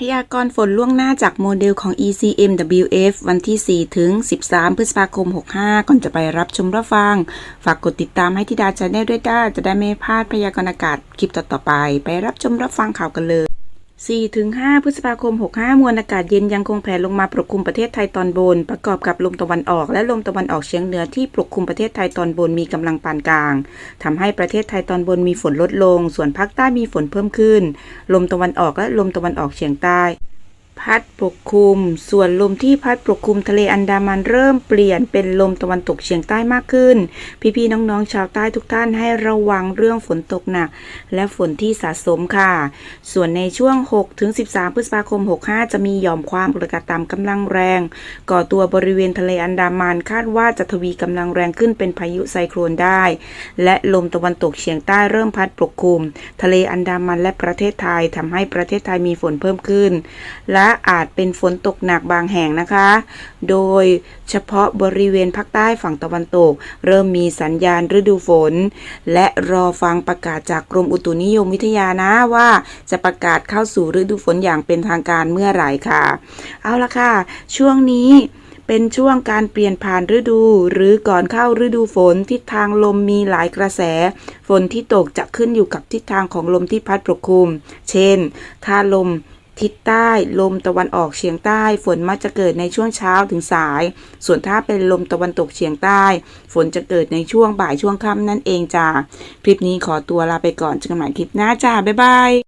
พยากรณ์ฝนล่วงหน้าจากโมเดลของ ECMWF วันที่ 4 ถึง 13 พฤษภาคม 65 ก่อนจะไปรับชมรับฟัง ฝากกดติดตามให้ทิดาชาแนลด้วยด้าจะได้ไม่พลาดพยากรณ์อากาศคลิปต่อๆไป ไปรับชมรับฟังข่าวกันเลย 4ถึง5พฤษภาคม 65 มวลอากาศเย็นยังคงแผ่ลงมาปกคลุมประเทศไทยตอนบน ประกอบกับลมตะวันออกและลมตะวันออกเฉียงเหนือที่ปกคลุมประเทศไทยตอนบนมีกำลังปานกลางทำให้ประเทศไทยตอนบนมีฝนลดลง ส่วนภาคใต้มีฝนเพิ่มขึ้น ลมตะวันออกและลมตะวันออกเฉียงใต้ พัดปกคลุม ส่วนลมที่พัดปกคลุมทะเลอันดามันเริ่มเปลี่ยนเป็นลมตะวันตกเฉียงใต้มากขึ้น พี่ๆน้องๆชาวใต้ทุกท่านให้ระวังเรื่องฝนตกหนัก และฝนที่สะสมค่ะ ส่วนในช่วง6ถึง13 พฤษภาคม 65 จะมีหย่อมความกดอากาศต่ำกำลังแรง ก่อตัวบริเวณทะเลอันดามันคาดว่าจะทวีกำลังแรงขึ้นเป็นพายุไซโคลนได้ และลมตะวันตกเฉียงใต้เริ่มพัดปกคลุม ทะเลอันดามันและประเทศไทยทำให้ประเทศไทยมีฝนเพิ่มขึ้นและอาจเป็นฝนตกหนักบางแห่งนะคะ โดยเฉพาะบริเวณภาคใต้ฝั่งตะวันตก เริ่มมีสัญญาณฤดูฝน และรอฟังประกาศจากกรมอุตุนิยมวิทยานะว่าจะประกาศเข้าสู่ฤดูฝนอย่างเป็นทางการเมื่อไหร่ค่ะ เอาละค่ะ ช่วงนี้เป็นช่วงการเปลี่ยนผ่านฤดู หรือก่อนเข้าฤดูฝนทิศทางลมมีหลายกระแส ฝนที่ตกจะขึ้นอยู่กับทิศทางของลมที่พัดปกคลุม เช่น ถ้าลม ทิศใต้ลมตะวันออกเฉียงใต้ ฝนมักจะเกิดในช่วงเช้าถึงสาย ส่วนถ้าเป็นลมตะวันตกเฉียงใต้ ฝนจะเกิดในช่วงบ่ายช่วงค่ำนั่นเองจ้าคลิปนี้ขอตัวลาไปก่อนเจอกันใหม่คลิปหน้าจ้าบ๊ายบาย